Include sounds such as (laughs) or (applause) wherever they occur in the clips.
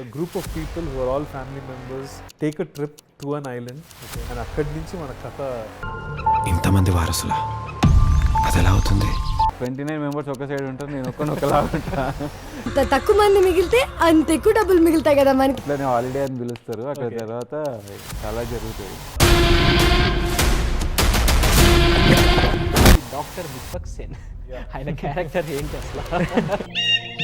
a group of people who are all family members take a trip to an island and అక్కడి నుంచి మన కథ ఇంతమంది వారసులా? అది ఎలా అవుతుంది? ట్వంటీ నైన్ మెంబర్స్ ఒక సైడ్ ఉంటారు నేను ఒక్కని ఒకలా ఉంటా. తక్కువ మంది మిగిలితే అంత ఎక్కువ డబ్బులు మిగులుతాయి కదా మనకి. ఇట్లానే హాలిడే అని పిలుస్తారు అక్కడ తర్వాత చాలా జరుగుతాయి. డాక్టర్ విశ్వక్ సేన్ ఆయన క్యారెక్టర్ ఏంటి అసలు?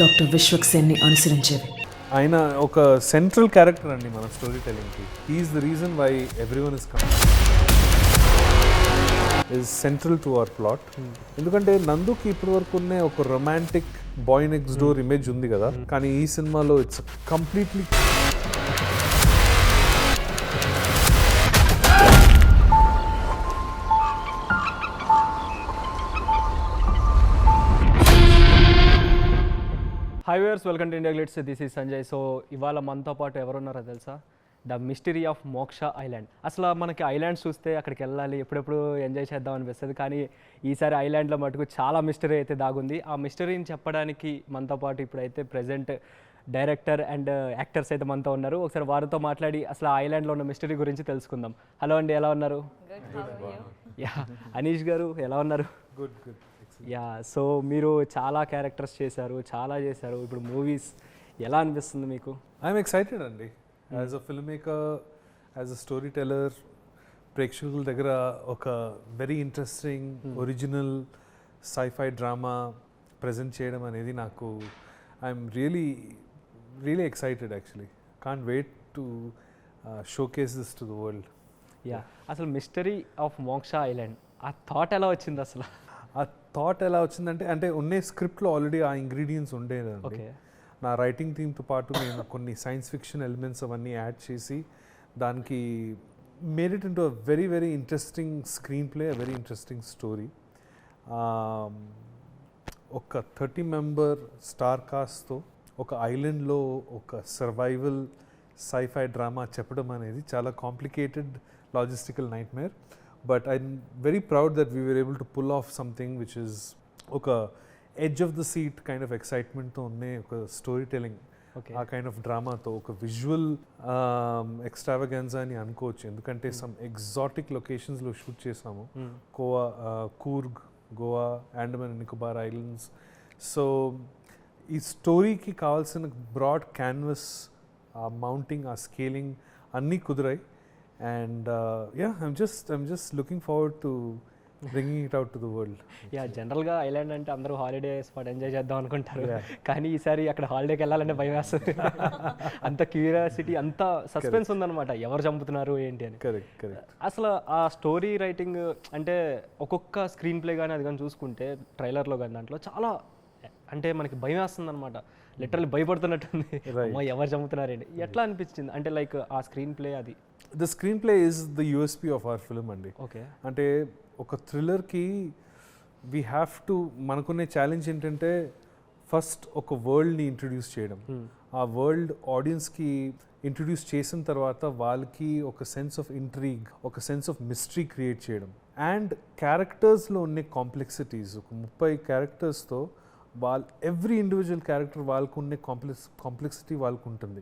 డాక్టర్ విశ్వక్ సేన్ని అనుసరించేవి. ఆయన ఒక సెంట్రల్ క్యారెక్టర్ అండి మన story టెలింగ్కి is the reason why everyone is coming is central to our plot ఎందుకంటే నందుకి ఇప్పటి వరకు ఉన్న ఒక romantic boy next door image ఉంది కదా. కానీ ఈ సినిమాలో it's completely haywire welcome to IndiaGlitz this is Sanjay so ఇవాళ మనతో పాటు ఎవరున్నారో తెలుసా? The mystery of Moksha island అసలు మనకి ఐలాండ్స్ చూస్తే అక్కడికి వెళ్ళాలి ఎప్పుడెప్పుడు ఎంజాయ్ చేద్దాం అనిపిస్తుంది. కానీ ఈసారి ఐలాండ్లో మటుకు చాలా మిస్టరీ అయితే దాగుంది. ఆ మిస్టరీని చెప్పడానికి మనతో పాటు ఇప్పుడైతే ప్రజెంట్ డైరెక్టర్ అండ్ యాక్టర్స్ అయితే మనతో ఉన్నారు. ఒకసారి వారితో మాట్లాడి అసలు ఆ ఐలాండ్లో ఉన్న మిస్టరీ గురించి తెలుసుకుందాం. హలో అండి ఎలా ఉన్నారు? యా అనీష్ గారు ఎలా ఉన్నారు? గుడ్ గుడ్ యా సో మీరు చాలా క్యారెక్టర్స్ చేశారు చాలా చేశారు. ఇప్పుడు మూవీస్ ఎలా అనిపిస్తుంది మీకు? ఐఎమ్ ఎక్సైటెడ్ అండి. As a film maker as a story teller ప్రేక్షకుల దగ్గర ఒక very interesting original sci-fi drama present చేయడం అనేది నాకు I'm really really excited actually. Can't wait to showcase this to the world yeah అసలు మిస్టరీ ఆఫ్ మోక్ష ఐలాండ్. ఆ thought ఎలా వచ్చింది అసలు? థాట్ ఎలా వచ్చిందంటే అంటే ఉండే స్క్రిప్ట్లో ఆల్రెడీ ఆ ఇంగ్రీడియంట్స్ ఉండేదండి. నా రైటింగ్ టీమ్తో పాటు నేను కొన్ని సైన్స్ ఫిక్షన్ ఎలిమెంట్స్ అవన్నీ యాడ్ చేసి దానికి made it into very very interesting screen play very interesting story ఒక థర్టీ మెంబర్ స్టార్ కాస్ట్తో ఒక ఐలాండ్లో ఒక సర్వైవల్ సైఫై డ్రామా చెప్పడం అనేది చాలా complicated logistical nightmare but I'm very proud that we were able to pull off something which is ఒక edge of the seat kind of ఎక్సైట్మెంట్తో ఉండే ఒక స్టోరీ టెలింగ్ ఆ కైండ్ ఆఫ్ డ్రామాతో ఒక విజువల్ ఎక్స్ట్రావగెన్సా అని అనుకోవచ్చు. ఎందుకంటే సమ్ ఎగ్జాటిక్ లొకేషన్స్లో షూట్ చేసాము. గోవా కూర్గ్ గోవా అండమాన్ నికోబార్ ఐలాండ్స్. సో ఈ స్టోరీకి కావాల్సిన బ్రాడ్ క్యాన్వస్ ఆ మౌంటింగ్ ఆ స్కేలింగ్ అన్నీ కుదిరాయి. And yeah I'm just I'm just looking forward to bringing it out to the world yeah జనరల్గా ఐలాండ్ అంటే అందరూ హాలిడే స్పాట్ ఎంజాయ్ చేద్దాం అనుకుంటారు. కానీ ఈసారి అక్కడ హాలిడేకి వెళ్ళాలంటే భయం వేస్తుంది. (laughs) అంత క్యూరియాసిటీ అంత సస్పెన్స్ ఉందన్నమాట. ఎవరు చంపుతున్నారు ఏంటి అని. కరెక్ట్ కరెక్ట్ అసలు ఆ స్టోరీ రైటింగ్ అంటే ఒక్కొక్క స్క్రీన్ ప్లే కానీ అది కానీ చూసుకుంటే ట్రైలర్లో కానీ దాంట్లో చాలా అంటే మనకి భయం వేస్తుంది అనమాట లిటరల్లీ భయపడుతున్నట్టుంది ఎవరు చంపుతున్నారేంటి ఎట్లా అనిపించింది? అంటే లైక్ ఆ స్క్రీన్ ప్లే అది. The screen play is the USP of our film అండి. ఓకే. అంటే ఒక థ్రిల్లర్కి వీ హ్యావ్ టు మనకునే ఛాలెంజ్ ఏంటంటే ఫస్ట్ ఒక వరల్డ్ని ఇంట్రడ్యూస్ చేయడం. ఆ వరల్డ్ ఆడియన్స్కి ఇంట్రడ్యూస్ చేసిన తర్వాత వాళ్ళకి ఒక సెన్స్ ఆఫ్ ఇంట్రీగ్ ఒక సెన్స్ ఆఫ్ మిస్టరీ క్రియేట్ చేయడం. అండ్ క్యారెక్టర్స్లో ఉండే కాంప్లెక్సిటీస్ ఒక ముప్పై క్యారెక్టర్స్తో వాళ్ళ ఎవ్రీ ఇండివిజువల్ క్యారెక్టర్ వాళ్ళకు ఉండే కాంప్లెక్స్ కాంప్లెక్సిటీ వాళ్ళకు ఉంటుంది.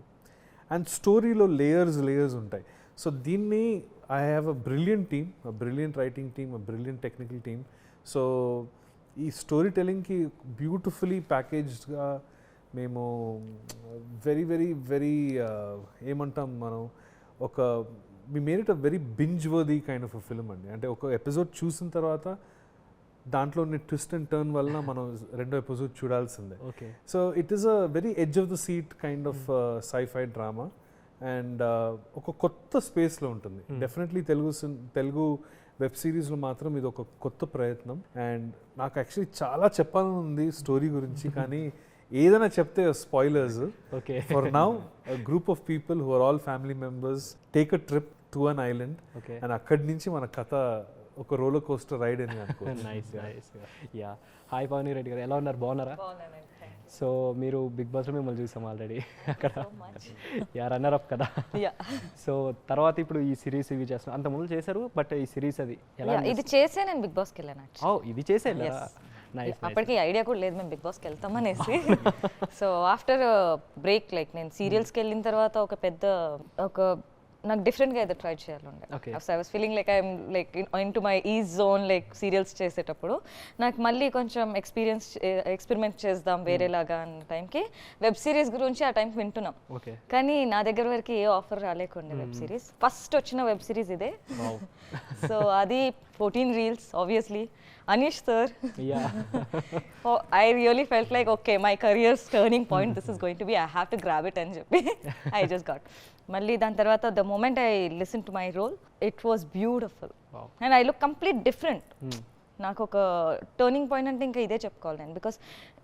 అండ్ స్టోరీలో లేయర్స్ లేయర్స్ ఉంటాయి. సో దీన్ని I have a brilliant team a brilliant writing team a brilliant technical team so ఈ స్టోరీ టెలింగ్కి బ్యూటిఫుల్లీ ప్యాకేజ్డ్గా మేము వెరీ వెరీ వెరీ ఏమంటాం మనం ఒక మీ made it a very binge worthy kind of a film అండి. అంటే ఒక ఎపిసోడ్ చూసిన తర్వాత దాంట్లో ఉన్న ట్విస్ట్ అండ్ టర్న్ వలన మనం రెండో ఎపిసోడ్ చూడాల్సిందే. Okay. So it is a very edge of the seat kind of sci-fi drama and ఒక కొత్త స్పేస్లో ఉంటుంది. డెఫినెట్లీ తెలుగు సిన్- తెలుగు వెబ్ సిరీస్లో మాత్రం ఇది ఒక కొత్త ప్రయత్నం. అండ్ నాకు యాక్చువల్లీ చాలా చెప్పాలని ఉంది స్టోరీ గురించి కానీ ఏదైనా చెప్తే spoilers. Okay. For now group of people who are all family members take a trip to an island okay and అక్కడి నుంచి మన కథ ఒక రోలర్ కోస్టర్ రైడ్ అని అనుకోవచ్చు. Nice nice yeah hi Pavani Reddy garu. ఎలా ఉన్నారు? బాగున్నారా? సో మీరు బిగ్ బాస్లో మిమ్మల్ని చూసాం ఆల్రెడీ (laughs) అక్కడ. యా రన్నర్ అప్ కదా. సో (laughs) తర్వాత ఇప్పుడు ఈ సిరీస్ ఇవి చేస్తున్నాం. అంత ముందు చేశారు బట్ ఈ సిరీస్ అది ఎలా ఇది చేసే నేను బిగ్ బాస్కి వెళ్ళాను. ఓ ఇది చేసేలా నైస్ అప్పటికి ఐడియా కూడా లేదు మేము బిగ్ బాస్కి వెళ్తామనేసి సో ఆఫ్టర్ బ్రేక్ లైక్ నేను సీరియల్స్కి వెళ్ళిన తర్వాత ఒక పెద్ద ఒక నాకు డిఫరెంట్గా అయితే try చేయాలండే. So I was feeling like I'm like into my ease zone like serials చేసేటప్పుడు నాకు మళ్ళీ కొంచెం ఎక్స్పీరియన్స్ ఎక్స్పెరిమెంట్ చేద్దాం వేరేలాగా అన్న టైంకి వెబ్ సిరీస్ గురించి ఆ టైంకి వింటున్నాం. కానీ నా దగ్గర వరకు ఏ ఆఫర్ రాలేకుండే వెబ్ సిరీస్ ఫస్ట్ వచ్చిన వెబ్ సిరీస్ ఇదే. సో (laughs) అది fourteen reels obviously Anish sir. Yeah. (laughs) oh, I really felt like, okay, my career's turning point, this is going to be, I have to grab it and (laughs) I just got. Malli Dantarvata, the moment I listened to my role, it was beautiful. Wow. And I look complete different. Hmm. నాకు ఒక turning point అంటే ఇంకా ఇదే చెప్పుకోవాలి నేను. Because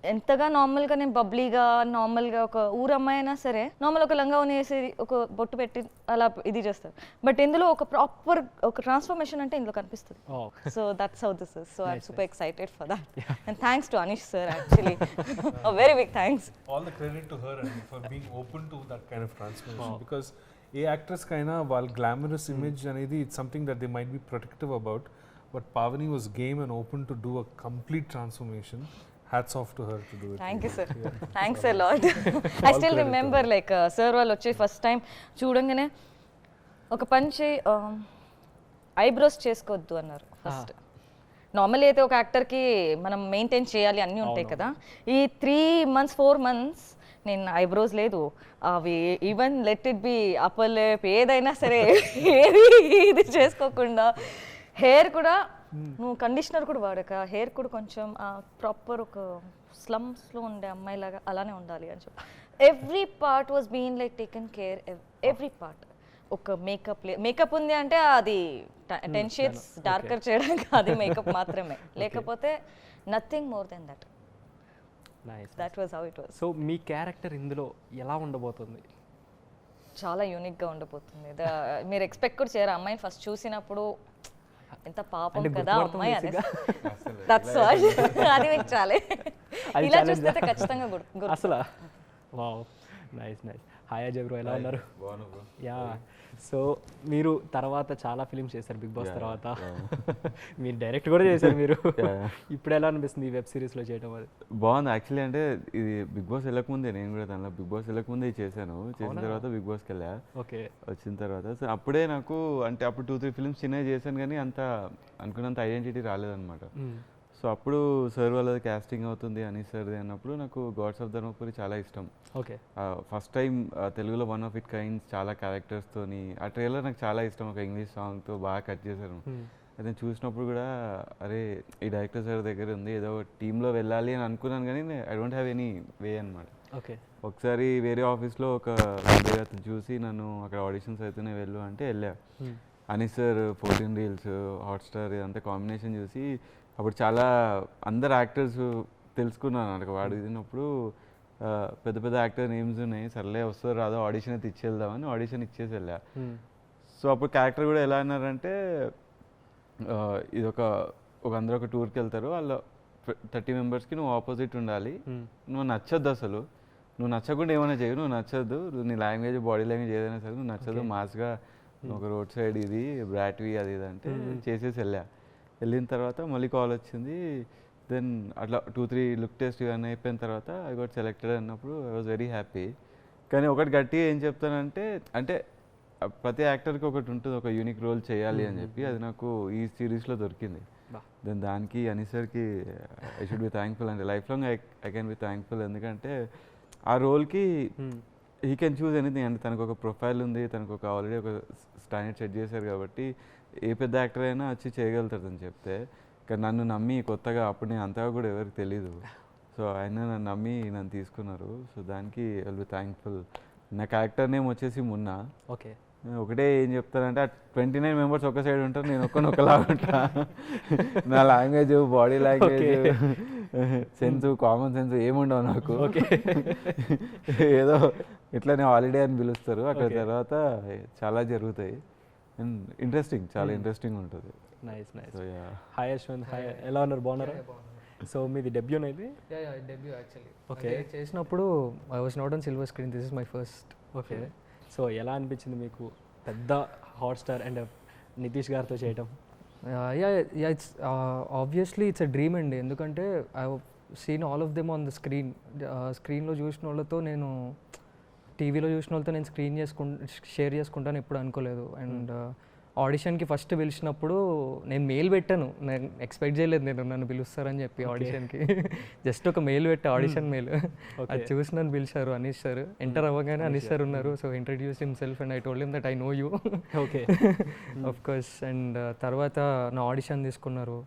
ఎంతగా నార్మల్గా నేను బబ్లీగా నార్మల్గా ఒక ఊరమ్మాయి అయినా సరే నార్మల్ ఒక లంగా వేసి ఒక బొట్టు పెట్టి అలా ఇది చేస్తారు. బట్ ఇందులో ఒక ప్రాపర్ ఒక ట్రాన్స్ఫర్మేషన్ అంటే ఇందులో కనిపిస్తుంది. ఓ So that's how this is. So I'm super excited for that. And thanks to Anish sir actually. (laughs) A very big thanks. all the credit to her and for being open to that kind of transformation. Because ఏ actors కైనా వాళ్ళ glamorous image అనేది it's something that they might be protective about but Pavani was game and open to do a complete transformation hats off to her to do it Thank you sir. Thanks a lot. I still remember like uh, sir వాళ్ళు వచ్చి first time చూడంగానే ఒక పంచి eyebrows చేసుకోవద్దు అన్నారు first normal అయితే ఒక యాక్టర్కి మనం మెయింటైన్ చేయాలి అన్నీ ఉంటాయి కదా. ఈ త్రీ మంత్స్ ఫోర్ మంత్స్ నేను ఐబ్రోస్ లేదు. అవి even let it be upper lip ఏదైనా సరే (laughs) ఏది ఇది చేసుకోకుండా హెయిర్ కూడా నువ్వు కండిషనర్ కూడా వాడక. హెయిర్ కూడా కొంచెం ప్రాపర్ ఒక స్లమ్స్లో ఉండే అమ్మాయిలాగా అలానే ఉండాలి అని చెప్పి. Every part was been like taken care every part ఒక మేకప్ మేకప్ ఉంది అంటే అది టెన్ షేడ్స్ డార్కర్ చేయడానికి అది మేకప్ (laughs) మాత్రమే. లేకపోతే nothing more than that that was how it was so me character ఇందులో ఎలా ఉండబోతుంది? చాలా యూనిక్గా ఉండబోతుంది. మీరు ఎక్స్పెక్ట్ కూడా చేయరు. అమ్మాయిని ఫస్ట్ చూసినప్పుడు ఎంత పాపం కదా అమ్మాయి? అనేసి. దట్స్ అది మీకు చాలే. ఇలా చూస్తే ఖచ్చితంగా అసలు? Wow nice nice hi Ajay bro ఎలా ఉన్నారు? యా సో మీరు తర్వాత చాలా ఫిలిమ్స్ చేశారు బిగ్ బాస్ తర్వాత. (laughs) మీరు డైరెక్ట్ కూడా చేశారు మీరు. (laughs) ఇప్పుడు ఎలా అనిపిస్తుంది ఈ వెబ్ సిరీస్లో చేయడం అది? బాగుంది. యాక్చువల్లీ అంటే ఇది బిగ్ బాస్ వెళ్ళకముందే నేను కూడా దానిలో బిగ్ బాస్ వెళ్ళకముందే చేశాను. చేసిన తర్వాత బిగ్ బాస్కి వెళ్ళా. ఓకే. వచ్చిన తర్వాత. సో అప్పుడే నాకు అంటే అప్పుడు టూ త్రీ ఫిల్మ్స్ చిన్నవి చేశాను కానీ అంత అనుకున్నంత ఐడెంటిటీ రాలేదన్నమాట. సో అప్పుడు సార్ వాళ్ళది క్యాస్టింగ్ అవుతుంది అని సార్ది అన్నప్పుడు నాకు గాడ్స్ ఆఫ్ ధర్మపురి చాలా ఇష్టం. ఓకే. ఫస్ట్ టైం తెలుగులో వన్ ఆఫ్ ఇట్ కైండ్స్ చాలా క్యారెక్టర్స్తోని ఆ ట్రైలర్ నాకు చాలా ఇష్టం. ఒక ఇంగ్లీష్ సాంగ్తో బాగా కట్ చేశారు. అయితే చూసినప్పుడు కూడా అరే ఈ డైరెక్టర్ సార్ దగ్గర ఉంది ఏదో టీంలో వెళ్ళాలి అని అనుకున్నాను కానీ I don't have any way అనమాట ఓకే. ఒకసారి వేరే ఆఫీస్లో ఒక అతను చూసి నన్ను అక్కడ ఆడిషన్స్ అయితేనే వెళ్ళు అంటే వెళ్ళా. Anish sir fourteen reels Hotstar ఇదంతా కాంబినేషన్ చూసి అప్పుడు చాలా అందరు యాక్టర్స్ తెలుసుకున్నాను అక్కడ వాడు ఇదినప్పుడు పెద్ద పెద్ద యాక్టర్ నేమ్స్ ఉన్నాయి. సర్లే వస్తారు రాదో ఆడిషన్ అయితే ఇచ్చి వెళ్దామని ఆడిషన్ ఇచ్చేసి వెళ్ళా. సో అప్పుడు క్యారెక్టర్ కూడా ఎలా అన్నారంటే ఇది ఒక ఒక అందరూ ఒక టూర్కి వెళ్తారు. వాళ్ళ థర్టీ మెంబర్స్కి నువ్వు ఆపోజిట్ ఉండాలి. నువ్వు నచ్చద్దు అసలు. నువ్వు నచ్చకుండా ఏమైనా చేయు నువ్వు నచ్చద్దు. నీ లాంగ్వేజ్ బాడీ లాంగ్వేజ్ ఏదైనా సరే నువ్వు నచ్చదు మాస్గా ఒక రోడ్ సైడ్ ఇది బ్రాట్వి అది ఇది అంటే చేసేసి వెళ్ళా. వెళ్ళిన తర్వాత మళ్ళీ కాల్ వచ్చింది. దెన్ అట్లా టూ త్రీ లుక్ టెస్ట్ ఇవన్నీ అయిపోయిన తర్వాత ఐ గోట్ సెలెక్టెడ్ అన్నప్పుడు ఐ వాజ్ వెరీ హ్యాపీ కానీ ఒకటి గట్టిగా ఏం చెప్తానంటే అంటే ప్రతి యాక్టర్కి ఒకటి ఉంటుంది ఒక యూనిక్ రోల్ చేయాలి అని చెప్పి. అది నాకు ఈ సిరీస్లో దొరికింది. దెన్ దానికి అనిసర్కి ఐ షుడ్ బి థ్యాంక్ఫుల్ అంటే life long I I can be thankful ఎందుకంటే ఆ రోల్కి he can choose anything and తనకు ఒక ప్రొఫైల్ ఉంది తనకు ఒక ఆల్రెడీ ఒక స్టాండర్డ్ సెట్ చేశారు కాబట్టి ఏ పెద్ద యాక్టర్ అయినా వచ్చి చేయగలుగుతాడు అని చెప్తే కానీ నన్ను నమ్మి కొత్తగా అప్పుడు నేను అంతగా కూడా ఎవరికి తెలీదు. సో ఆయన నన్ను నమ్మి నన్ను తీసుకున్నారు. సో దానికి ఐ బి థ్యాంక్ఫుల్ నా క్యారెక్టర్ నేమ్ వచ్చేసి మున్నా ఓకే ఒకటే ఏం చెప్తానంటే ట్వంటీ నైన్ మెంబర్స్ ఒక సైడ్ ఉంటారు నేను ఒక్కని ఒకలాగా ఉంటా. నా language body language sense common sense ఏముండవు నాకు. ఏదో ఇట్లానే హాలిడే అని పిలుస్తారు. అక్కడ తర్వాత చాలా జరుగుతాయి. అండ్ ఇంట్రెస్టింగ్ చాలా ఇంట్రెస్టింగ్ ఉంటుంది. Nice nice so yeah hi Yashwant hi ఎలా ఉన్నారు బాగున్నారా సో మీది డెబ్యూన్ ఇది? Debut actually. ఓకే చేసినప్పుడు I was not on silver screen this is my first okay so ఎలా అనిపించింది మీకు పెద్ద హాట్ స్టార్ అండ్ నితీష్ గారితో చేయటం? Yeah yeah it's obviously it's a dream అండి. ఎందుకంటే I seen all of them on the screen స్క్రీన్లో చూసిన వాళ్ళతో నేను టీవీలో చూసిన వాళ్ళతో నేను స్క్రీన్ చేసుకు షేర్ చేసుకుంటాను ఎప్పుడు అనుకోలేదు. అండ్ ఆడిషన్కి ఫస్ట్ పిలిచినప్పుడు నేను మెయిల్ పెట్టాను. నేను ఎక్స్పెక్ట్ చేయలేదు నేను నన్ను పిలుస్తారని చెప్పి ఆడిషన్కి. (laughs) జస్ట్ ఒక మెయిల్ పెట్టా ఆడిషన్ మెయిల్. అది చూసి నన్ను పిలిచారు అనీష్ సార్. ఎంటర్ అవ్వగానే అనీష్ సార్. ఉన్నారు. So introduce himself and I told him that I know you. Okay. (laughs) Of course and తర్వాత నా ఆడిషన్ తీసుకున్నారు.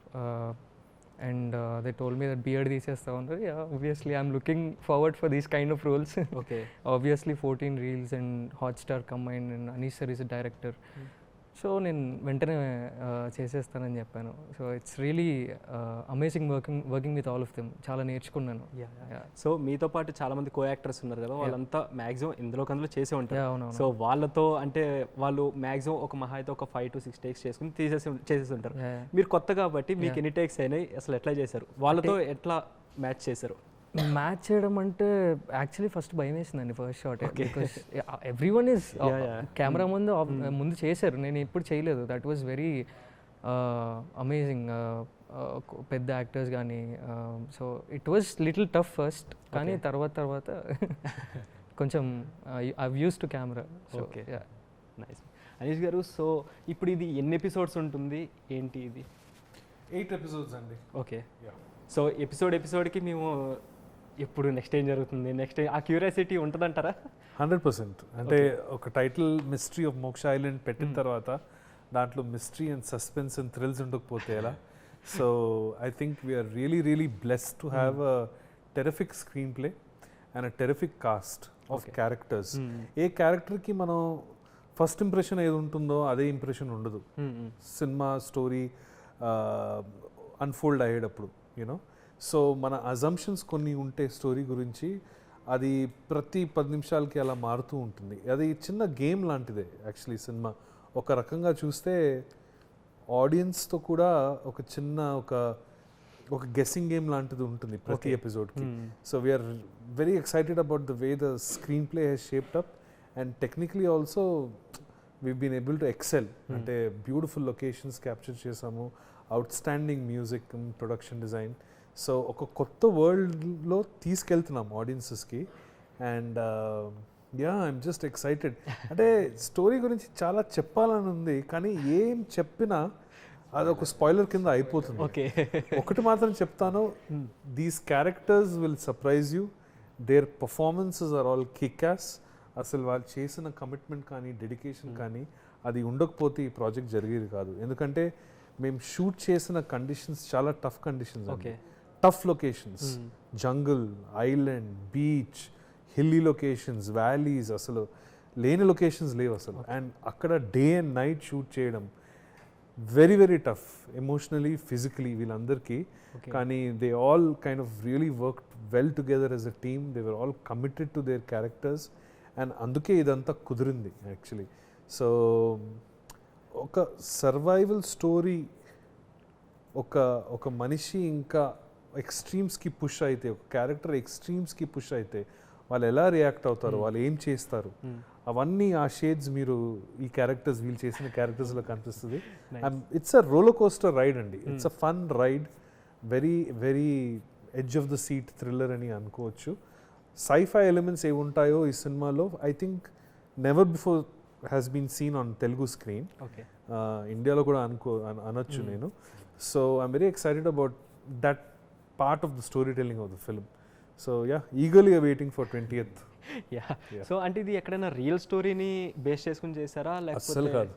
And they told me that beard తీసేస్తా ఉన్నారు. Obviously I'm looking forward for these kind of roles okay. Obviously fourteen reels and Hotstar combine and Anish sir is director so నేను వెంటనే చేసేస్తానని చెప్పాను. So it's really amazing working working with all of them. చాలా నేర్చుకున్నాను. So మీతో పాటు చాలా మంది కో యాక్టర్స్ ఉన్నారు కదా వాళ్ళంతా మాక్సిమం ఇందులో కందులో చేసే ఉంటారు. సో వాళ్ళతో అంటే వాళ్ళు మాక్సిమం ఒక మహా అయితే ఒక ఫైవ్ టు సిక్స్ టేక్స్ చేసుకుని తీసేసి చేసేసి ఉంటారు. మీరు కొత్త కాబట్టి మీకు ఎన్ని టేక్స్ అయినాయి అసలు ఎట్లా చేశారు? వాళ్ళతో ఎట్లా మ్యాచ్ చేశారు? మ్యాచ్ చేయడం అంటే యాక్చువల్లీ ఫస్ట్ భయం వేసిందండి first shot because everyone is. Camera ముందు off- ముందు చేశారు. నేను ఎప్పుడు చేయలేదు. దట్ వాజ్ వెరీ అమేజింగ్ పెద్ద యాక్టర్స్ కానీ so it was little tough first కానీ తర్వాత తర్వాత (laughs) కొంచెం I used to camera so. Nice Anish గారు సో ఇప్పుడు ఇది ఎన్ని ఎపిసోడ్స్ ఉంటుంది? ఏంటి ఇది? ఎయిట్ ఎపిసోడ్స్ అండి. ఓకే. సో ఎపిసోడ్ ఎపిసోడ్కి మేము ఎప్పుడు నెక్స్ట్ ఏం జరుగుతుంది? నెక్స్ట్ ఆ క్యూరియాసిటీ ఉంటుందంటారా? Hundred percent. అంటే ఒక title mystery of Moksha island పెట్టిన తర్వాత దాంట్లో mystery and suspense and thrills ఉండకపోతే ఎలా? So I think we're really really blessed to have a terrific screen play and a terrific cast of characters ఏ క్యారెక్టర్కి మనం first impression ఏది ఉంటుందో అదే ఇంప్రెషన్ ఉండదు. సినిమా స్టోరీ అన్ఫోల్డ్ అయ్యేటప్పుడు యూనో సో మన అజంప్షన్స్ కొన్ని ఉంటే స్టోరీ గురించి అది ప్రతి పది నిమిషాలకి అలా మారుతూ ఉంటుంది. అది చిన్న గేమ్ లాంటిదే యాక్చువల్లీ సినిమా ఒక రకంగా చూస్తే ఆడియన్స్తో కూడా ఒక చిన్న ఒక ఒక గెస్సింగ్ గేమ్ లాంటిది ఉంటుంది ప్రతి ఎపిసోడ్కి so we're very excited about the way the screen play has shaped up and technically also we been able to excel అంటే బ్యూటిఫుల్ లొకేషన్స్ క్యాప్చర్ చేసాము. Outstanding music production design so ఒక కొత్త వరల్డ్లో తీసుకెళ్తున్నాం ఆడియన్సెస్కి. And yeah I'm just excited. అంటే story గురించి చాలా చెప్పాలని ఉంది కానీ ఏం చెప్పినా అదొక స్పాయిలర్ కింద అయిపోతుంది. ఓకే. ఒకటి మాత్రం చెప్తాను these characters will surprise you their performances are all kickass అసలు వాళ్ళు చేసిన కమిట్మెంట్ కానీ డెడికేషన్ కానీ అది ఉండకపోతే ఈ ప్రాజెక్ట్ జరిగేది కాదు. ఎందుకంటే మేము షూట్ చేసిన కండిషన్స్ చాలా tough conditions Okay. Tough locations jungle island beach hilly locations valleys అసలు. లేని లొకేషన్స్ లేవు అసలు. అండ్ అక్కడ డే అండ్ నైట్ షూట్ చేయడం very very tough emotionally physically వీళ్ళందరికీ. కానీ they all kind of really work well together as a team they were all committed to their characters and అందుకే ఇదంతా కుదిరింది యాక్చువల్లీ సో ఒక survival story ఒక ఒక మనిషి ఇంకా ఎక్స్ట్రీమ్స్కి పుష్ అయితే ఒక క్యారెక్టర్ ఎక్స్ట్రీమ్స్కి పుష్ అయితే వాళ్ళు ఎలా రియాక్ట్ అవుతారు వాళ్ళు ఏం చేస్తారు? అవన్నీ ఆ షేడ్స్ మీరు ఈ క్యారెక్టర్స్ వీళ్ళు చేసిన క్యారెక్టర్స్లో కనిపిస్తుంది. It's a roller coaster ride అండి. It's a fun ride very very edge of the seat thriller అని అనుకోవచ్చు. సైఫై ఎలిమెంట్స్ ఏవి ఉంటాయో ఈ సినిమాలో I think never before has been seen on Telugu screen ఇండియాలో కూడా అనుకో అన- అనొచ్చు నేను. So I'm very excited about that part of the story telling of the film so yeah eagerly waiting for twenty eighth yeah so అంటే ఇది ఎక్కడైనా real స్టోరీని బేస్ చేసుకుని చేశారా? అస్సలు లేకపోతే కాదు.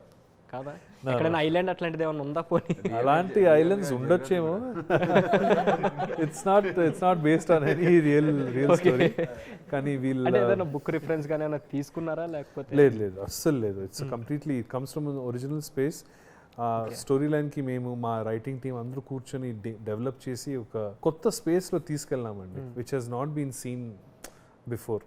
కాదా? ఎక్కడైనా ఐలాండ్ అట్లాంటిది ఏమైనా ఉందా పోనీ? అలాంటి ఐలాండ్స్ ఉండొచ్చేమో. It's not it's not based on any real real story కానీ అంటే వీళ్ళ ఏదైనా బుక్ రిఫరెన్స్ కానీ ఏమైనా తీసుకున్నారా? లేకపోతే లేదు లేదు. అస్సలు లేదు. It's completely it comes from original space ఆ స్టోరీ లైన్కి మేము మా రైటింగ్ టీం అందరూ కూర్చొని డెవలప్ చేసి ఒక కొత్త స్పేస్లో తీసుకెళ్ళామండి which has not been seen before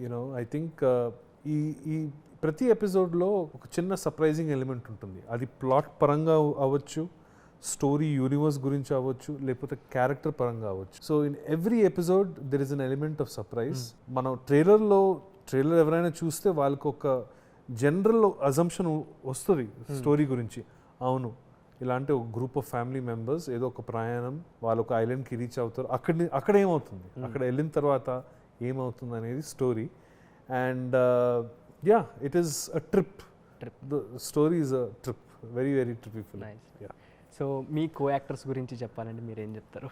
you know I think ఈ ఈ ప్రతి ఎపిసోడ్లో ఒక చిన్న సర్ప్రైజింగ్ ఎలిమెంట్ ఉంటుంది. అది ప్లాట్ పరంగా అవ- అవ్వచ్చు స్టోరీ యూనివర్స్ గురించి అవ్వచ్చు లేకపోతే క్యారెక్టర్ పరంగా అవ్వచ్చు. So in every episode there is an element of surprise మనం ట్రైలర్లో ట్రైలర్ ఎవరైనా చూస్తే వాళ్ళకి ఒక జనరల్ అజంప్షన్ వస్తుంది స్టోరీ గురించి. అవును ఇలాంటి ఒక గ్రూప్ ఆఫ్ ఫ్యామిలీ మెంబర్స్ ఏదో ఒక ప్రయాణం వాళ్ళు ఒక ఐలాండ్కి రీచ్ అవుతారు. అక్కడ అక్కడ ఏమవుతుంది? అక్కడ వెళ్ళిన తర్వాత ఏమవుతుంది అనేది story and yeah it is a trip trip the story is a trip very very trip nice so me co actors గురించి చెప్పాలంటే మీరు ఏం చెప్తారు?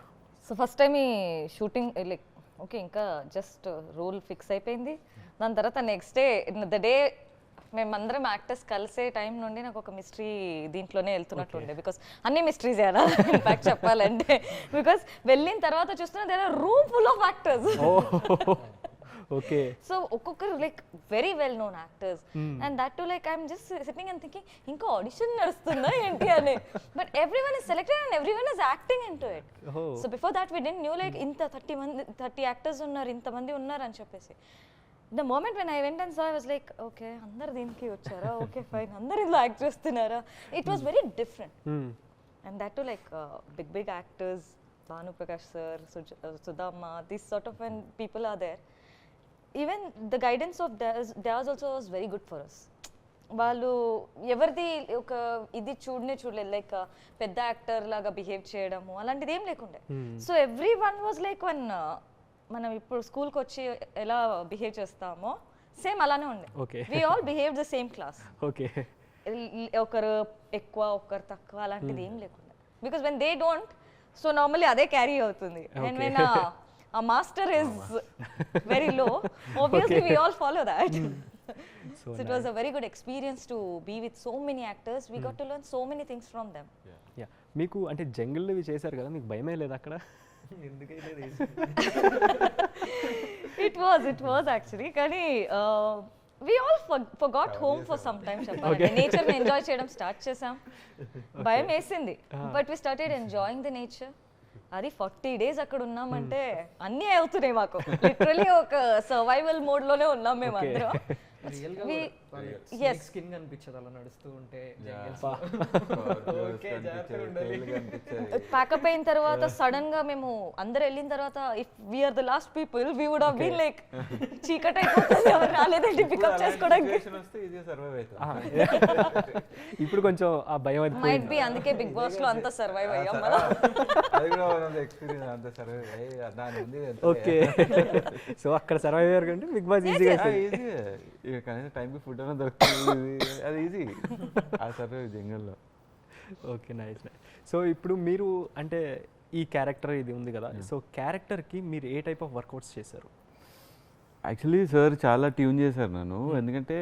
సో ఫస్ట్ టైం ఈ షూటింగ్ లైక్ ఓకే ఇంకా జస్ట్ రోల్ ఫిక్స్ అయిపోయింది. దాని తర్వాత నెక్స్ట్ డే ద డే మేమందరం యాక్టర్స్ కలిసే టైం నుండి నాకు ఒక మిస్టరీ దీంట్లోనే వెళ్తున్నట్టు ఉండే. బికాస్ అన్ని మిస్టరీస్ ఇన్ఫాక్ట్ చెప్పాలంటే. బికాస్ వెళ్ళిన తర్వాత చూస్తున్నా there are room full of actors okay. So ఒక్కొక్కరు like very well known actors and that to like I'm just sitting and thinking ఇంకా ఆడిషన్ నడుస్తుందా ఏంటి అని. But every one is selected and every one is acting in to it. So before that we didn't knew like ఇంత thirty మంది thirty actors ఉన్నారు ఇంతమంది ఉన్నారు అని చెప్పేసి. The moment when I went and so I was like okay అందరు దీనికి వచ్చారా? ఓకే ఫైన్ అందరు ఇందులో యాక్ట్ చేస్తున్నారా? It was very different and that like big big actors Bhanuprakash sir Sudhamma these sort of and people are there even the guidance of those also was very good for us వాళ్ళు ఎవరిది ఒక ఇది చూడనే చూడలేదు. Like పెద్ద actor లాగా behave చేయడము అలాంటిది ఏం లేకుండే so every one was like one మనం ఇప్పుడు స్కూల్కి వచ్చి ఎలా బిహేవ్ చేస్తామో సేమ్ అలానే ఉండే. We all behave the same class okay. ఒకరు ఎక్కువ ఒకరు తక్కువ అలాంటిది ఏం లేకుండా. Because when they don't so normally అదే క్యారీ అవుతుంది. అండ్ వెన్ ఆ master is very low obviously we all follow that so it was a very good experience to be with so many actors we got to learn so many things from them yeah మీకు అంటే jungle ఇవి చేశారు కదా మీకు భయమే లేదు అక్కడ? It was it was actually కానీ we all forgot home for some time చెప్పాలంటే. నేచర్ ఎంజాయ్ చేయడం స్టార్ట్ చేసాం (laughs) భయం వేసింది. But we started enjoying the nature అది ఫార్టీ డేస్ అక్కడ ఉన్నామంటే అన్నీ అవుతున్నాయి మాకు. లిటరలీ ఒక సర్వైవల్ మోడ్లోనే ఉన్నాం మేము అందరం స్కిన్ కనిపించదు. అలా నడుస్తూ ఉంటే ప్యాకప్ (laughs) (laughs) అయిన తర్వాత సడన్గా మేము అందరు వెళ్ళిన తర్వాత if we're the last people we would have been like చీకట్ అయిపోతుంది. ఎవరు రాలేదండి పికప్ చేసుకోవడానికి. (laughs) ఇప్పుడు కొంచెం ఆ భయం అది మైట్ బి అందుకే బిగ్ బాస్లో అంతా సర్వైవ్ అయ్యాం మనం. అది కూడా వన్ ఎక్స్పీరియన్స్ అంత సర్వైవ్ అయ్యి దాని ఉంది ఓకే. సో అక్కడ సర్వైవ్ అయ్యారు కంటే బిగ్ బాస్ ఈజీగా ఈజీ ఇక కనీసం టైంకి ఫుడ్ అయినా దొరుకుతుంది. అది ఈజీ ఆ సర్వైవ్ జంగల్లో. ఓకే నైస్ సో ఇప్పుడు మీరు అంటే ఈ క్యారెక్టర్ ఇది ఉంది కదా. సో క్యారెక్టర్కి మీరు ఏ టైప్ ఆఫ్ వర్కౌట్స్ చేశారు? యాక్చువల్లీ సార్ చాలా ట్యూన్ చేశారు నన్ను. ఎందుకంటే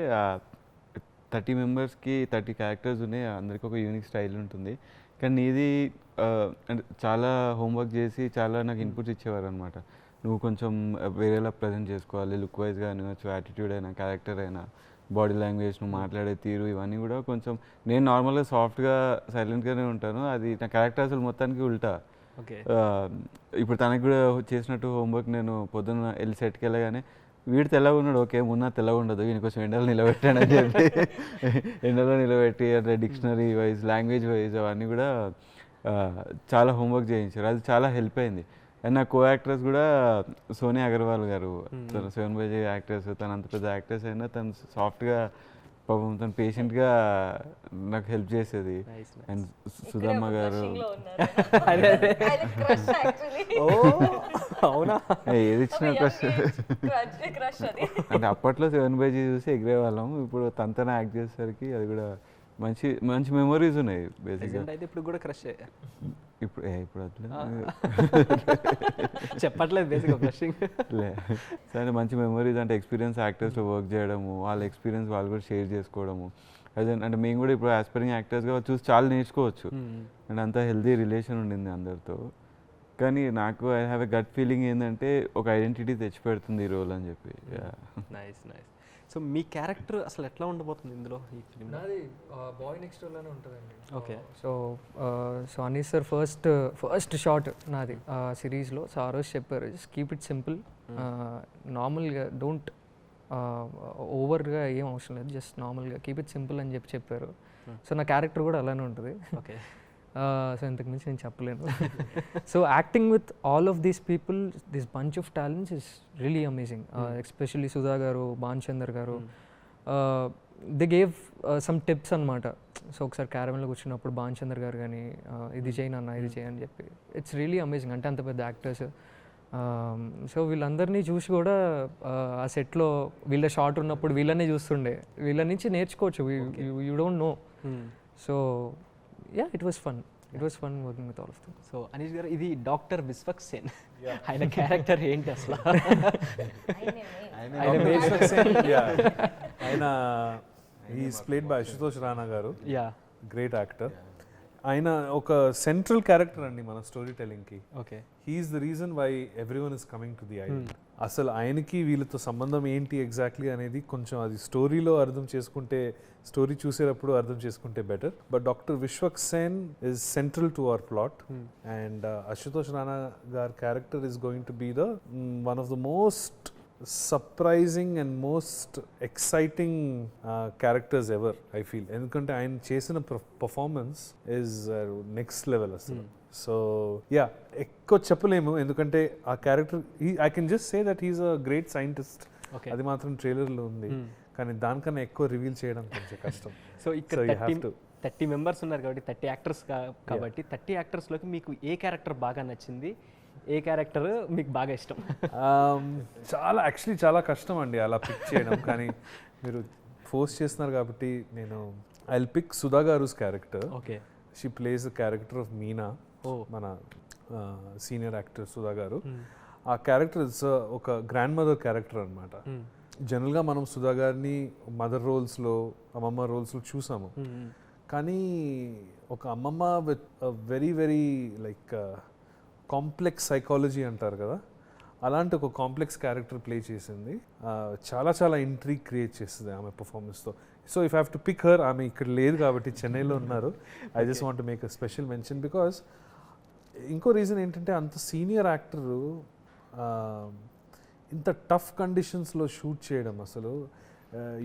థర్టీ మెంబర్స్కి థర్టీ క్యారెక్టర్స్ ఉన్నాయి. అందరికి ఒక యూనిక్ స్టైల్ ఉంటుంది. కానీ ఇది అంటే చాలా హోంవర్క్ చేసి చాలా నాకు ఇన్పుట్స్ ఇచ్చేవారు అనమాట నువ్వు కొంచెం వేరేలా ప్రజెంట్ చేసుకోవాలి లుక్ వైజ్గా కానివచ్చు యాటిట్యూడ్ అయినా క్యారెక్టర్ అయినా బాడీ లాంగ్వేజ్ నువ్వు మాట్లాడే తీరు ఇవన్నీ కూడా కొంచెం నేను నార్మల్గా సాఫ్ట్గా సైలెంట్గానే ఉంటాను. అది నా క్యారెక్టర్ అసలు మొత్తానికి ఉల్టా. ఇప్పుడు తనకి కూడా చేసినట్టు హోంవర్క్ నేను పొద్దున్న వెళ్ళి సెట్కి వెళ్ళగానే వీడు తెల్లగా ఉన్నాడు ఓకే మున్నా తెల్లగా ఉండదు వీని కొంచెం ఎండలో అని చెప్పి (laughs) ఎండలో నిలబెట్టి అంటే డిక్షనరీ వైజ్ లాంగ్వేజ్ వైజ్ అవన్నీ కూడా చాలా హోంవర్క్ చేయించారు. అది చాలా హెల్ప్ అయింది. అండ్ నా కో యాక్ట్రెస్ కూడా సోనియా అగర్వాల్ గారు. తను సెవెన్ బైజే యాక్ట్రెస్ తను అంత పెద్ద యాక్ట్రెస్ అయినా తను సాఫ్ట్గా పాపం తను పేషెంట్గా నాకు హెల్ప్ చేసేది. అండ్ సుధమ్మ గారు. (laughs) ఓ అవునా? ఏది ఇచ్చినా క్రష్ అంటే అప్పట్లో సెవెన్ బై చూసి ఎగిరే వాళ్ళం ఇప్పుడు తనతోనే యాక్ట్ చేసేసరికి అది కూడా మంచి మంచి మెమరీస్ ఉన్నాయి బేసిక్గా అయితే ఇప్పుడు కూడా క్రష్ ఇప్పుడు ఏ, ఇప్పుడు అట్లా? (laughs) చెప్పట్లేదు క్రషింగ్ (laughs) లే. సో అంటే మంచి మెమరీస్ అంటే ఎక్స్పీరియన్స్ యాక్టర్స్లో వర్క్ చేయడము వాళ్ళ ఎక్స్పీరియన్స్ వాళ్ళు కూడా షేర్ చేసుకోవడము. అదే అంటే మేము కూడా ఇప్పుడు ఆస్పైరింగ్ యాక్టర్స్గా చూసి చాలా నేర్చుకోవచ్చు. అండ్ అంత హెల్తీ రిలేషన్ ఉండింది అందరితో. కానీ నాకు I have a gut feeling ఏంటంటే ఒక ఐడెంటిటీ తెచ్చిపెడుతుంది ఈ రోల్ అని చెప్పి. నైస్ నైస్ (laughs) సో మీ క్యారెక్టర్ అసలు ఎట్లా ఉండబోతుంది ఇందులో ఈ ఫిల్మ్ నాది బాయ్ నెక్స్ట్ డోర్లోనే ఉంటుందండి. Okay. So so Anees sir first first shot నాది ఆ సిరీస్లో సో ఆ రోజు చెప్పారు జస్ట్ కీప్ ఇట్ సింపుల్ నార్మల్గా డోంట్ ఓవర్గా ఏం అవసరం లేదు. జస్ట్ నార్మల్గా కీప్ ఇట్ సింపుల్ అని చెప్పి చెప్పారు. సో నా క్యారెక్టర్ కూడా అలానే ఉంటుంది. ఓకే. (laughs) సో ఇంతకు మించి నేను చెప్పలేను. (laughs) So acting with all of these people this bunch of talents is really amazing. Especially Sudha గారు భాన్ చందర్ గారు దే గేవ్ సమ్ టిప్స్ అనమాట సో ఒకసారి క్యారమెన్లో కూర్చున్నప్పుడు భాన్ చందర్ గారు కానీ ఇది చేయను అన్న ఇది చేయని చెప్పి. ఇట్స్ రియలీ అమేజింగ్ అంటే అంత పెద్ద యాక్టర్స్. సో వీళ్ళందరినీ చూసి కూడా ఆ సెట్లో వీళ్ళ షార్ట్ ఉన్నప్పుడు వీళ్ళనే చూస్తుండే. వీళ్ళ నుంచి నేర్చుకోవచ్చు. You don't know. So yeah it was fun it was fun working with all of them so Anish గారు ఇది డాక్టర్ విశ్వక్ సేన్ ఆయన క్యారెక్టర్ ఏంటి అసలు? ఆయన is played by Ashutosh Rana గారు యా గ్రేట్ యాక్టర్ ఆయన ఒక సెంట్రల్ క్యారెక్టర్ అండి మన story టెలింగ్కి okay he's the reason why every one is coming to the island అసలు ఆయనకి వీళ్ళతో సంబంధం ఏంటి ఎగ్జాక్ట్లీ అనేది కొంచెం అది స్టోరీలో అర్థం చేసుకుంటే స్టోరీ చూసేటప్పుడు అర్థం చేసుకుంటే better but doctor Vishwak Sen is central to our plot and Ashutosh Rana గారి character is going to be the one of the most surprising and most exciting characters ever I feel ఎందుకంటే ఆయన చేసిన performance is next level అసలు. So yeah ఎక్కువ చెప్పలేము. ఎందుకంటే ఆ character I can just say that he's a great scientist అది మాత్రం ట్రైలర్లో ఉంది. కానీ దానికన్నా ఎక్కువ రివీల్ చేయడం కొంచెం కష్టం. (laughs) సో ఇక్కడ థర్టీ మెంబర్స్ ఉన్నారు కాబట్టి థర్టీ యాక్టర్స్ కాబట్టి థర్టీ యాక్టర్స్లోకి మీకు ఏ క్యారెక్టర్ బాగా నచ్చింది? ఏ క్యారెక్టర్ మీకు బాగా ఇష్టం? (laughs) Um, చాలా యాక్చువల్లీ చాలా కష్టం అండి అలా పిక్ చేయడం. కానీ మీరు ఫోర్స్ చేస్తున్నారు కాబట్టి నేను I pick Sudha గారుస్ character okay she plays the character of Meena మన సీనియర్ యాక్టర్ సుధా గారు. ఆ క్యారెక్టర్ ఒక గ్రాండ్ మదర్ క్యారెక్టర్ అనమాట జనరల్గా మనం సుధా గారిని మదర్ రోల్స్లో అమ్మమ్మ రోల్స్లో చూసాము. కానీ ఒక అమ్మమ్మ with very very like complex psychology అంటారు కదా. అలాంటి ఒక కాంప్లెక్స్ క్యారెక్టర్ ప్లే చేసింది. చాలా చాలా ఇంట్రీ క్రియేట్ చేస్తుంది ఆమె పర్ఫార్మెన్స్తో so if have to pick her ఆమె ఇక్కడ లేదు కాబట్టి చెన్నైలో ఉన్నారు. I just want make a special mention because ఇంకో రీజన్ ఏంటంటే అంత సీనియర్ యాక్టరు ఇంత టఫ్ కండిషన్స్లో షూట్ చేయడం అసలు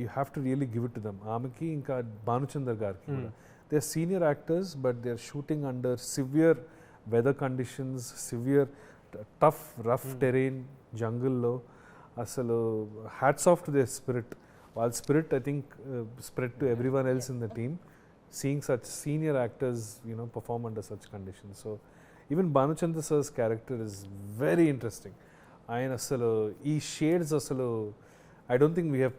you have to really give it to them ఆమెకి ఇంకా భానుచందర్ గారికి కూడా. They are senior actors but they are shooting under severe weather conditions severe tough rough terrain జంగుల్లో అసలు hats off to they spirit వాళ్ళ spirit I think spread to every one else in the team seeing such senior actors, you know, perform under such conditions. Even Bhanuchandra sir's character is very interesting. ఆయన అసలు ఈ shades అసలు I don't think we have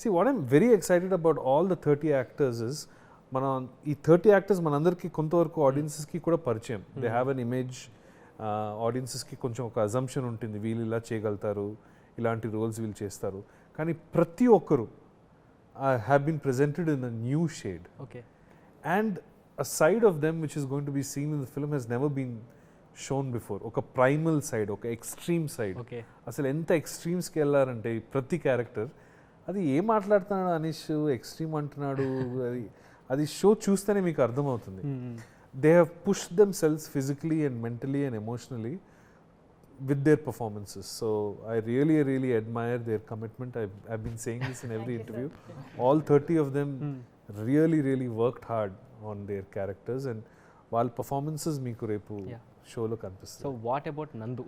see what I'm very excited about all the thirty actors is మన ఈ thirty actors మనందరికీ కొంతవరకు ఆడియన్సెస్కి కూడా పరిచయం దే హ్యావ్ అన్ ఇమేజ్ ఆడియన్సెస్కి కొంచెం ఒక అజంప్షన్ ఉంటుంది వీళ్ళు ఇలా చేయగలుగుతారు ఇలాంటి రోల్స్ వీళ్ళు చేస్తారు కానీ ప్రతి ఒక్కరు have been presented in a new shade okay and a side of them which is going to be seen in the film has never been shown before ఒక primal side ఒక extreme side ఓకే అసలు ఎంత ఎక్స్ట్రీమ్స్కి వెళ్ళారంటే ప్రతి character అది ఏం మాట్లాడుతున్నాడు Anish extreme అంటున్నాడు అది అది షో చూస్తేనే మీకు అర్థమవుతుంది they have push themselves physically and mentally and emotionally with their performances. So I really, really admire their commitment. I've, I've been saying this in every interview. All 30 of them really, really worked hard on their characters and వాళ్ళ performances మీకు రేపు. షోలో so కనిపిస్తుంది what about నందు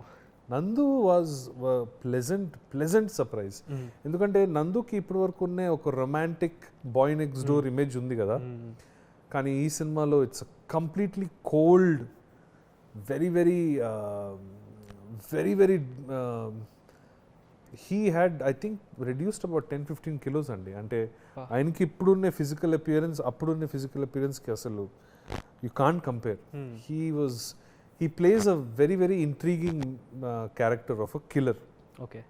నందు was pleasant pleasant surprise ఎందుకంటే నందుకి ఇప్పటి వరకు ఉన్న ఒక romantic boy next door image ఉంది కదా. కానీ ఈ సినిమాలో it's completely cold very very very very he had I think reduced about ten fifteen kilos అండి. అంటే Wow. ఆయనకి ఇప్పుడున్న ఫిజికల్ అపియరెన్స్ అప్పుడున్న ఫిజికల్ అపియరెన్స్కి అసలు you can't compare he was he plays a very very intriguing character of a killer okay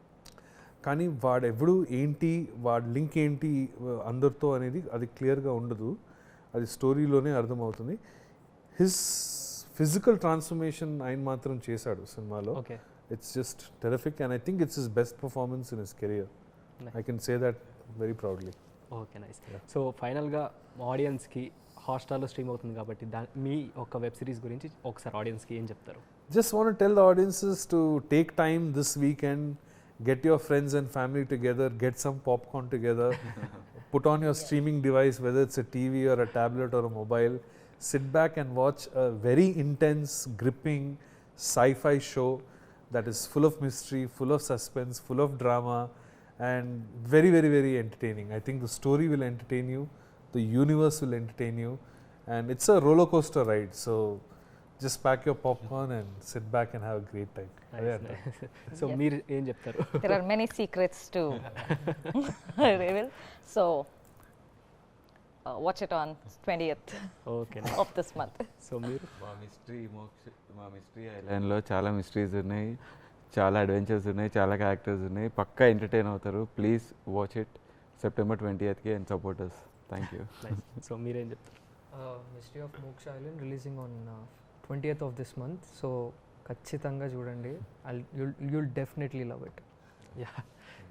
కానీ వాడెవడు ఏంటి వాడి లింక్ ఏంటి uh, అందరితో అనేది అది క్లియర్గా ఉండదు. అది స్టోరీలోనే అర్థమవుతుంది. హిస్ ఫిజికల్ ట్రాన్స్ఫర్మేషన్ ఆయన మాత్రం చేశాడు సినిమాలో. Okay it's just terrific and I think it's his best performance in his career Nice. I can say that very proudly okay nice so ఫైనల్గా ఆడియన్స్కి హాట్స్టార్లో స్ట్రీమ్ అవుతుంది కాబట్టి దా మీ ఒక వెబ్ సిరీస్ గురించి ఒకసారి ఆడియన్స్కి ఏం చెప్తారు just want to tell the audiences to take time this weekend, get your friends and family together, get some popcorn together, (laughs) put on your streaming device, whether it's a TV or a tablet or a mobile, sit back and watch a very intense, gripping sci fi show that is full of mystery, full of suspense, full of drama, and very, very, very entertaining. I think the story will entertain you, the universe will entertain you, and it's a roller coaster ride. So just pack your popcorn and sit back and have a great time. (laughs) అదే అంటాను. So (laughs) మీరు ఏం చెప్తారు there are many secrets to (laughs) reveal. So uh, watch it on 20th okay of this month. సో మీరు? మా mystery మోక్ష మా మిస్టరీ ఐలాండ్లో చాలా మిస్టరీస్ ఉన్నాయి. చాలా అడ్వెంచర్స్ ఉన్నాయి చాలా క్యారెక్టర్స్ ఉన్నాయి. పక్కా ఎంటర్టైన్ అవుతారు. Please watch it September twenty ఎయిత్కి and supporters thank you so మీరేం చెప్తారు? Mystery of Moksha island releasing on twenty eighth of this month so ఖచ్చితంగా చూడండి. You'll definitely love it yeah